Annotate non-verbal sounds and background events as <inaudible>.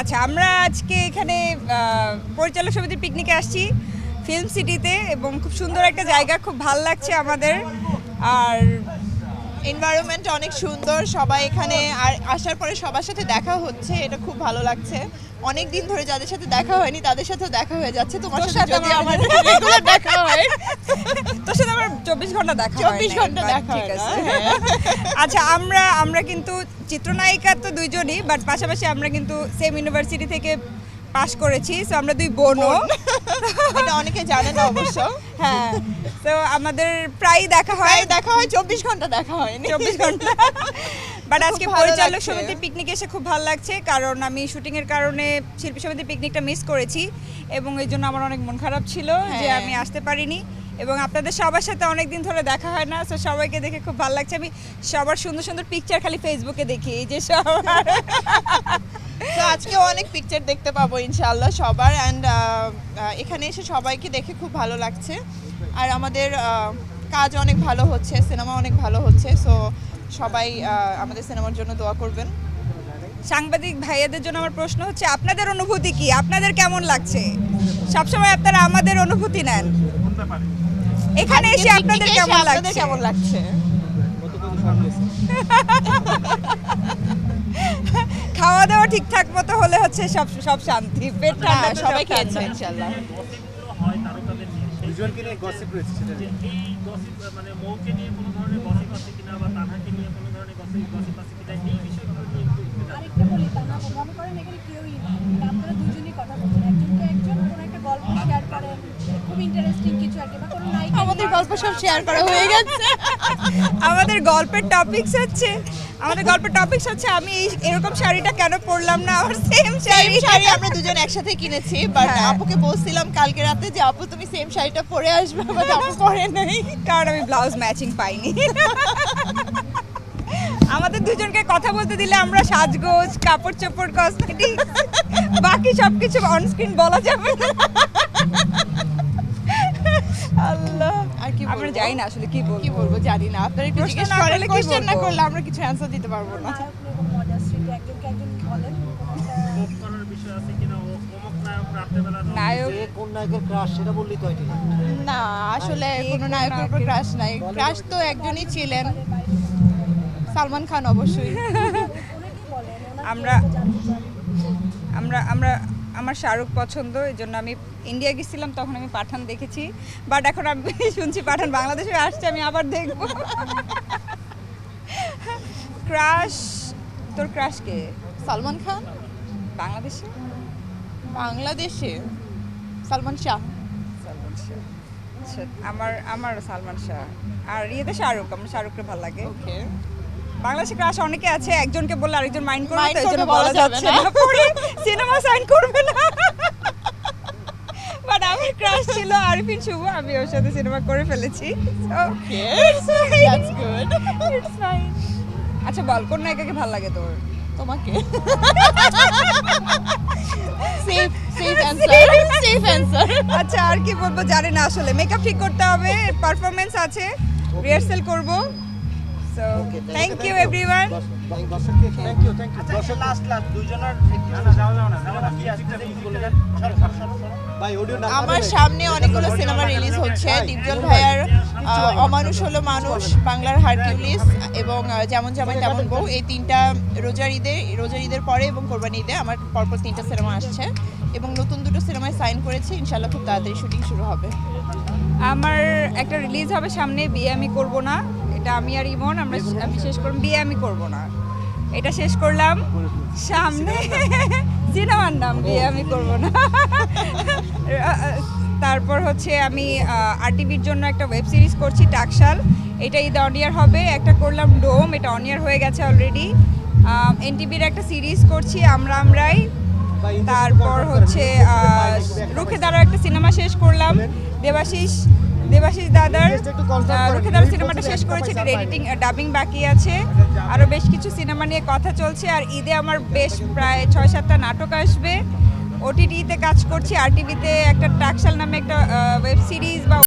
আচ্ছা আমরা আজকে এখানে পরিচালক সমিতির পিকনিকে আসছি ফিল্ম সিটিতে এবং খুব সুন্দর একটা জায়গা, খুব ভালো লাগছে আমাদের। আর এনভায়রনমেন্ট অনেক সুন্দর। সবাই এখানে আর আসার পরে সবার সাথে দেখা হচ্ছে এটা খুব ভালো লাগছে। অনেক দিন ধরে যাদের সাথে দেখা হয়নি তাদের সাথেও দেখা হয়ে যাচ্ছে। তোমার সাথে যদি আমার- রেগুলার দেখা হয়। <laughs> তোর সাথে আমার চব্বিশ ঘণ্টা দেখা হয় 24 ঘণ্টা দেখা ঠিক আছে। হ্যাঁ। আচ্ছা আমরা আমরা কিন্তু চিত্রনায়িকা তো দুইজনই বাট পাশাপাশি আমরা কিন্তু সেম ইউনিভার্সিটি থেকে পাশ করেছি সো আমরা দুই বোনও। এটা অনেকে জানে না অবশ্য। <laughs> হ্যাঁ তো আমাদের প্রায়ই দেখা হয়। দেখা হয় চব্বিশ ঘণ্টা দেখা হয়নি। চব্বিশ ঘণ্টা। <laughs> বাট আজকে পরিচালক। সমিতির পিকনিক এসে খুব ভালো লাগছে কারণ আমি শুটিং এর কারণে শিল্পী সমিতির পিকনিকটা মিস করেছি এবং এই জন্য আমার অনেক মন খারাপ ছিল যে হ্যাঁ। আমি আসতে পারিনি। এবং আপনাদের সবার সাথে অনেক দিন ধরে দেখা হয় না তো সবাইকে দেখে খুব ভালো লাগছে। আমি সবার সুন্দর সুন্দর পিকচার খালি ফেসবুকে দেখি এই যে সবার। <laughs> তো আজকে অনেক পিকচার দেখতে পাবো ইনশাআল্লাহ সবার অ্যান্ড এখানে এসে সবাইকে দেখে খুব ভালো লাগছে। আর আমাদের কাজ অনেক ভালো হচ্ছে সিনেমা অনেক ভালো হচ্ছে সো সবাই আমাদের সিনেমার জন্য দোয়া করবেন। সাংবাদিক ভাইয়াদের জন্য আমার প্রশ্ন হচ্ছে আপনাদের অনুভূতি কি? আপনাদের কেমন লাগছে? সবসময় আপনারা আমাদের অনুভূতি নেন। এখানে এসে আপনাদের কেমন লাগছে? কেমন লাগছে? <laughs> খাওয়া দাওয়া ঠিকঠাক মতো হলে হচ্ছে সব সব শান্তি। পেট ঠান্ডা সবাই খেয়েছে ইনশাআল্লাহ মানে মৌকে নিয়ে কোনো ধরনের গসিপ আছে কিনা বা তানহাকে নিয়ে কোনো ধরনের গসিপ গসিপ আছে কিনা এই বিষয়গুলো নিয়ে একটু একটু জানতে আরেকটা বলি তা না মনে করেন এখানে কেউই না। মানে আপনারা দুজনই কথা বলছেন। একজনকে একজন কোনো একটা গল্প শেয়ার করেন খুব ইন্টারেস্টিং কিছু আর কি বা কোনো নায়িকা আমাদের গল্প সব শেয়ার করা <laughs> হয়ে গেছে। আমাদের গল্পের টপিকস হচ্ছে আমাদের গল্পের টপিকস হচ্ছে আমি এই এরকম শাড়িটা কেন পরলাম না? আমার সেম শাড়ি। শাড়ি আমরা দুজন একসাথে কিনেছি বাট হ্যাঁ। আপুকে বলছিলাম কালকে রাতে যে আপু তুমি সেম শাড়িটা পরে আসবে বাট আপু <laughs> পরে নাই। কারণ আমি ব্লাউজ ম্যাচিং পাইনি। <laughs> আমাদের দুজনকে কথা বলতে দিলে আমরা সাজগোজ কাপড় চোপড় কসমেটিক বাকি সবকিছু অন স্ক্রিন বলা যাবে না। আমরা জানি না আসলে কি বলব। কি বলব জানি না। আপনারা একটু জিজ্ঞেস না করলে কোশ্চেন না করলে আমরা কিছু অ্যান্সার দিতে পারব না। ঠিক না আসলে কোনো নায়কের উপর ক্রাশ নাই। ক্রাশ তো একজনই ছিলেন। সালমান খান অবশ্যই। আমরা- আমরা আমরা আমার শাহরুখ পছন্দ এই জন্য আমি ইন্ডিয়া গেছিলাম তখন আমি পাঠান দেখেছি। বাট এখন আমি শুনছি পাঠান বাংলাদেশে আসছে আমি আবার দেখব। ক্রাশ তোর ক্রাশ কে? সালমান খান? বাংলাদেশে? বাংলাদেশে? সালমান শাহ। সালমান শাহ। আচ্ছা আমার আমার সালমান শাহ। আর ইয়েতে শাহরুখ আমার শাহরুখকে ভালো লাগে। ওকে বাংলাদেশে ক্রাশ অনেকে আছে একজনকে বললে আরেকজন মাইন্ড করবে তো এই জন্য বলা যাচ্ছে না। পরে সিনেমা সাইন করবে না। বাট আমার ক্রাশ ছিল আরফিন শুভ আমি ওর সাথে সিনেমা করে ফেলেছি. আচ্ছা বল কোন নায়িকাকে ভালো লাগে তোর তোমাকে? Safe safe answer safe answer আচ্ছা আর কি বলব জানি না আসলে। মেকআপ ঠিক করতে হবে পারফরমেন্স আছে রিহার্সেল করব। সো থ্যাংক ইউ এভরিওয়ান দর্শককে থ্যাংক ইউ থ্যাংক ইউ দর্শক লাস্ট লাস্ট দুইজনের না না যাও যাও না যাও না কি আছে বলে দেন সরো সরো সরো সরো। ভাই অডিও না আমার সামনে অনেকগুলো সিনেমা রিলিজ হচ্ছে। দীপজল ভাইয়ার অমানুষ হলো মানুষ বাংলার হারকিউলিস এবং যেমন যেমন তেমন বউ এই তিনটা রোজার ঈদে রোজার ঈদের পরে এবং কোরবানি ঈদে আমার পরপর তিনটা সিনেমা আসছে। এবং নতুন দুটো সিনেমায় সাইন করেছি। ইনশাল্লাহ খুব তাড়াতাড়ি শুটিং শুরু হবে। আমার একটা রিলিজ হবে সামনে বিয়ে আমি করব না। এটা আমি আর ইমন, আমরা আমি শেষ করলাম বিয়ে আমি করব না। এটা শেষ করলাম। সামনে <laughs> সিনেমার নাম, বিয়ে আমি করব না। <laughs> তারপর হচ্ছে আমি আরটিভির জন্য একটা ওয়েব সিরিজ করছি, টাকশাল। এটা ঈদ অনিয়ার হবে। একটা করলাম ডোম, এটা অনিয়ার হয়ে গেছে অলরেডি এনটিভির একটা সিরিজ করছি, আমরা আমরাই। তারপর হচ্ছে রুখে দাঁড়ার একটা সিনেমা শেষ করলাম। দেবাশিস দেবাশিস দাদার একটু confirm আহ, করেন। রুখে দাঁড়ার Lead সিনেমাটা শেষ করেছে পয়সা এডিটিং ডাবিং বাকি আছে। আরও বেশ কিছু সিনেমা নিয়ে কথা চলছে আর ঈদে আমার বেশ প্রায় ছয় সাতটা নাটক আসবে। ওটিটিতে কাজ করছি আর টিভিতে একটা টাকশাল নামে একটা ওয়েব সিরিজ বা